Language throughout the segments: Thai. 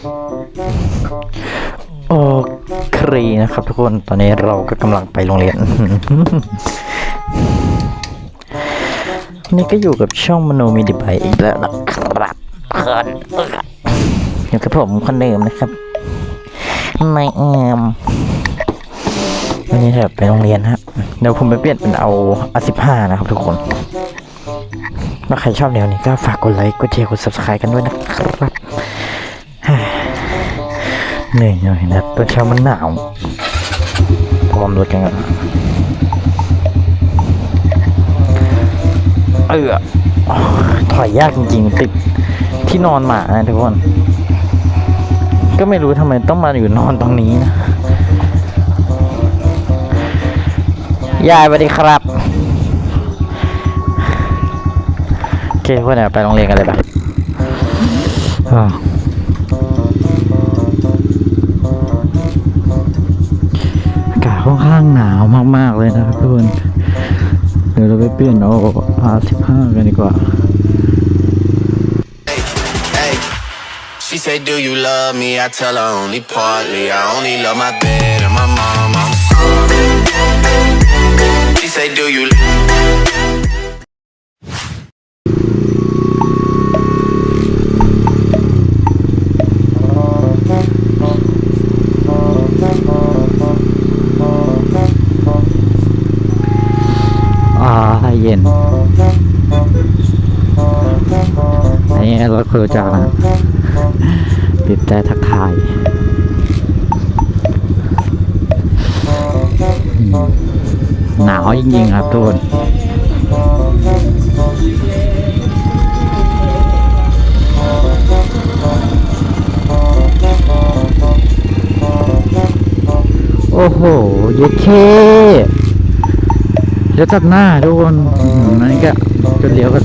โอเคนะครับทุกคนตอนนี้เราก็กำลังไปโรงเรียน นี่ก็อยู่กับช่องมโนมีดีไบอีกแล้วนะครับเพื่อนอยู่กับผมคนเดิมนะครับนายแอมวันนี้จะไปโรงเรียนฮะเดี๋ยวผมไปเปลี่ยนเป็นเอาอาสิบห้านะครับทุกคนถ้าใครชอบแนวนี้ก็ฝากกดไลค์กดแชร์กด subscribe กันด้วยนะครับ เหนื่อยหน่อยนะตอนเช้ามันหนาวพร้อมรถกันอะเออถอยยากจริงๆ ติดที่นอนหมานะทุกคน ก็ไม่รู้ทำไมต้องมาอยู่นอนตรงนี้นะยายสวัสดีครับ โอเคพวกเนี่ยไปโรงเรียนกันเลยปะ ค่อนข้างหนาวมากๆเลยนะครับทุกคนเดี๋ยวเราไปเปลี่ยนเอา R15 กันดีกว่า she say, Do you love me? I tell her only partly. I only love my bed and my mom. I'm sorry. She say, Do you? love me? าเย็นอันนี้รถครูจักนะบีบแต่ทักทายหนาวจริงๆครับทุกคนโอ้โห เยเค ดี๋ยวตัดหน้าทุกคนอืมอันนี้ก็จะเลี้ยวกัน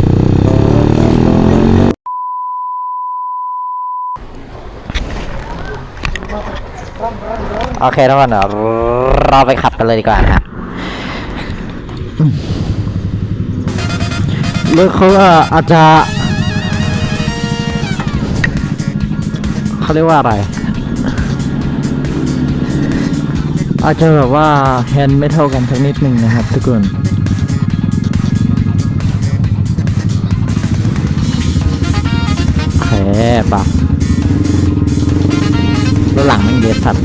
โอเคทุกคนเดี๋ยวเราไปขับกันเลยดีกว่านะฮะอืมรถเขาก็อาจจะเขาเรียกว่าอะไร อาจจะแบบว่าแฮนด์ไม่เท่ากันสักนิดหนึ่งนะครับทุกคน แผลปะแล้วหลังมันเยอะสัตว์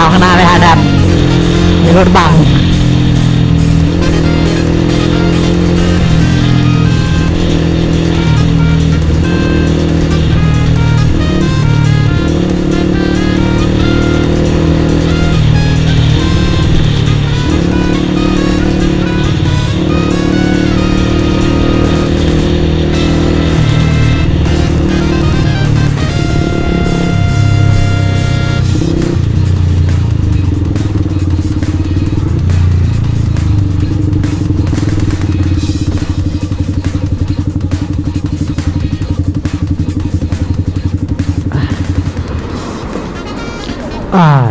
ตามข้างหน้าไม่ทันครับมีรถบัง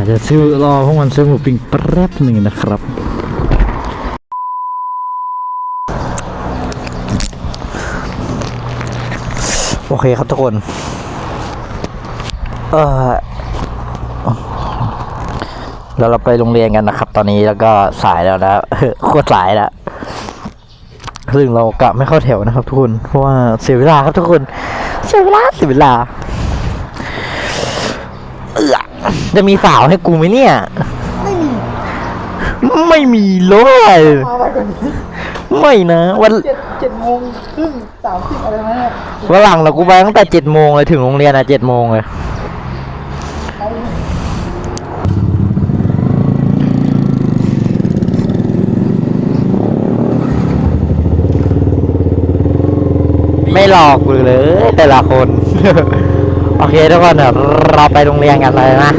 อ่าเดี๋ยวซื้อรอพวกมันซื้อหมูปิ้งแป๊บหนึ่งนะครับ โอเคครับทุกคน เออแล้วเราไปโรงเรียนกันนะครับ ตอนนี้แล้วก็สายแล้วนะโคตรสายแล้วซึ่งเรากะไม่เข้าแถวนะครับทุกคนเพราะว่าเสียเวลาครับทุกคน เสียเวลาเสียเวลาเออ จะมีสาวให้กูไหมเนี่ย ไม่มีไม่มีเลย มาไวกว่านี้ไม่นะวันเจ็ดเจ็ดโมงครึ่งสามสิบอะไรนะเนี่ยวันหลังเรากูไปตั้งแต่เจ็ดโมงเลยถึงโรงเรียนอะเจ็ดโมงเลยไม่หลอกกูเลยแต่ละคน โอเคทุกคนเดี๋ยวเราไปโรงเรียนกันเลยนะ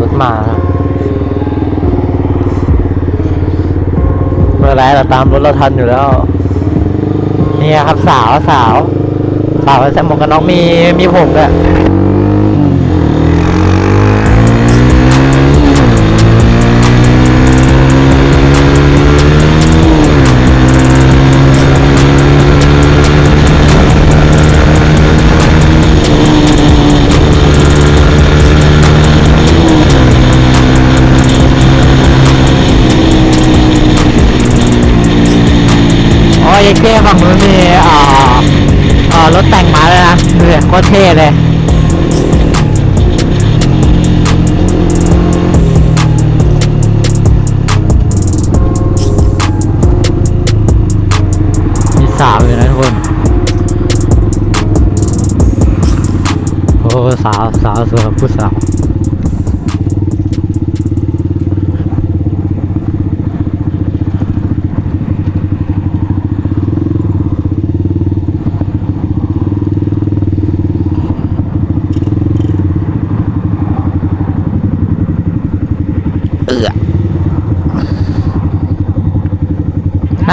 รถมาเมื่อไรเราตามรถเราทันอยู่แล้วนี่ครับสาวสาวสาวใส่หมวกกันน็อกมีมีผมด้วย โอ้ยเก้ฝั่งนู้นมีอ่าอ่ารถแต่งมาเลยนะดูดิโคตรเท่เลยมีสาวอยู่นะทุกคนโอ้สาวสาวสวยผู้สาว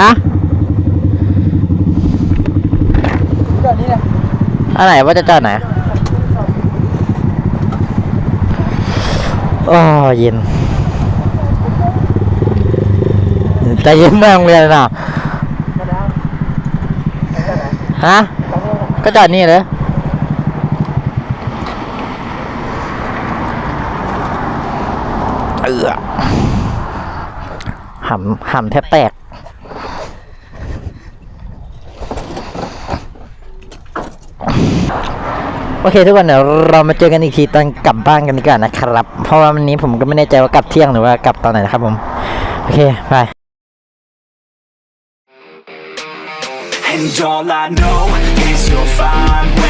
ฮะจอดนี่นะอันไหนว่าจะจอดไหนโอ้เย็นใจเย็นแม่งเลยนะฮะก็จอดนี่เลยเออหำหำแทบแตก โอ เคทุกคนเดี๋ยวเรามาเจอกันอีกทีตอนกลับบ้านกันดีกว่านะครับ เพราะว่าวันนี้ผมก็ไม่แน่ใจว่ากลับเที่ยงหรือว่ากลับตอนไหนนะครับผม โอเคไป And all I know is you're fine